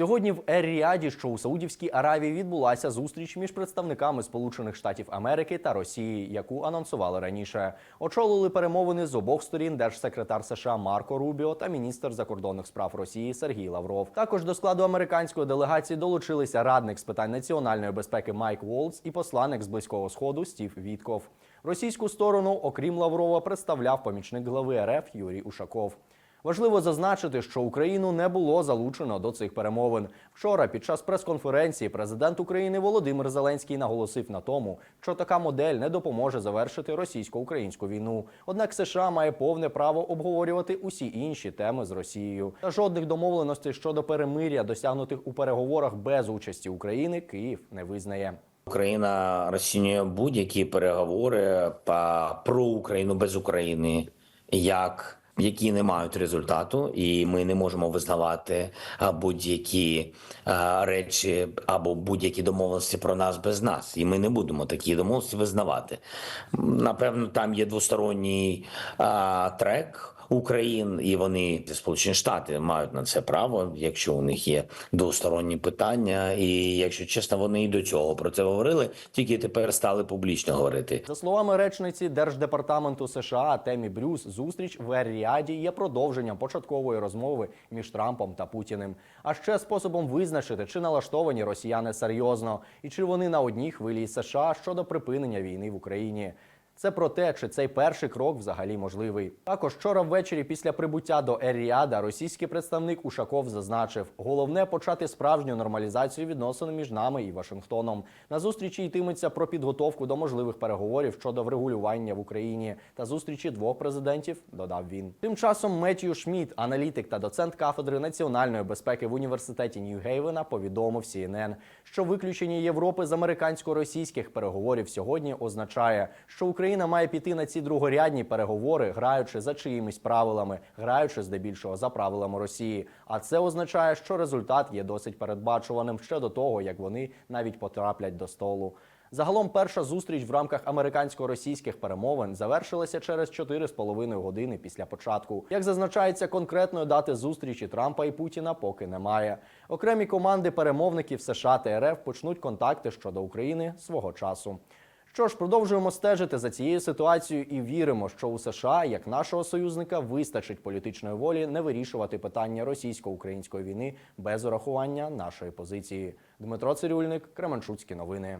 Сьогодні в Ер-Ріаді, що у Саудівській Аравії, відбулася зустріч між представниками Сполучених Штатів Америки та Росії, яку анонсували раніше. Очолили перемовини з обох сторін держсекретар США Марко Рубіо та міністр закордонних справ Росії Сергій Лавров. Також до складу американської делегації долучилися радник з питань національної безпеки Майк Волц і посланник з близького сходу Стів Вітков. Російську сторону, окрім Лаврова, представляв помічник глави РФ Юрій Ушаков. Важливо зазначити, що Україну не було залучено до цих перемовин. Вчора, під час прес-конференції, президент України Володимир Зеленський наголосив на тому, що така модель не допоможе завершити російсько-українську війну. Однак США має повне право обговорювати усі інші теми з Росією. Та жодних домовленостей щодо перемиря, досягнутих у переговорах без участі України, Київ не визнає. Україна розцінює будь-які переговори про Україну без України як які не мають результату, і ми не можемо визнавати будь-які речі або будь-які домовленості про нас без нас, і ми не будемо такі домовленості визнавати. Напевно, там є двосторонній а, трек. Україн і вони Сполучені Штати мають на це право, якщо у них є двосторонні питання, і якщо чесно, вони і до цього про це говорили, тільки тепер стали публічно говорити. За словами речниці Держдепартаменту США Темі Брюс, зустріч в Ер-Ріаді є продовженням початкової розмови між Трампом та Путіним, а ще способом визначити, чи налаштовані росіяни серйозно і чи вони на одній хвилі США щодо припинення війни в Україні. Це про те, чи цей перший крок взагалі можливий. Також вчора ввечері, після прибуття до Ер-Ріада, російський представник Ушаков зазначив: головне почати справжню нормалізацію відносин між нами і Вашингтоном. На зустрічі йтиметься про підготовку до можливих переговорів щодо врегулювання в Україні та зустрічі двох президентів. Додав він. Тим часом Меттью Шмідт, аналітик та доцент кафедри національної безпеки в університеті Нью-Гейвена, повідомив CNN, що виключення Європи з американсько-російських переговорів сьогодні означає, що Україна має піти на ці другорядні переговори, граючи за чиїмись правилами, граючи здебільшого за правилами Росії. А це означає, що результат є досить передбачуваним ще до того, як вони навіть потраплять до столу. Загалом перша зустріч в рамках американсько-російських перемовин завершилася через 4,5 години після початку. Як зазначається, конкретної дати зустрічі Трампа і Путіна поки немає. Окремі команди перемовників США та РФ почнуть контакти щодо України свого часу. Що ж, продовжуємо стежити за цією ситуацією і віримо, що у США, як нашого союзника, вистачить політичної волі не вирішувати питання російсько-української війни без урахування нашої позиції. Дмитро Цирюльник, Кременчуцькі новини.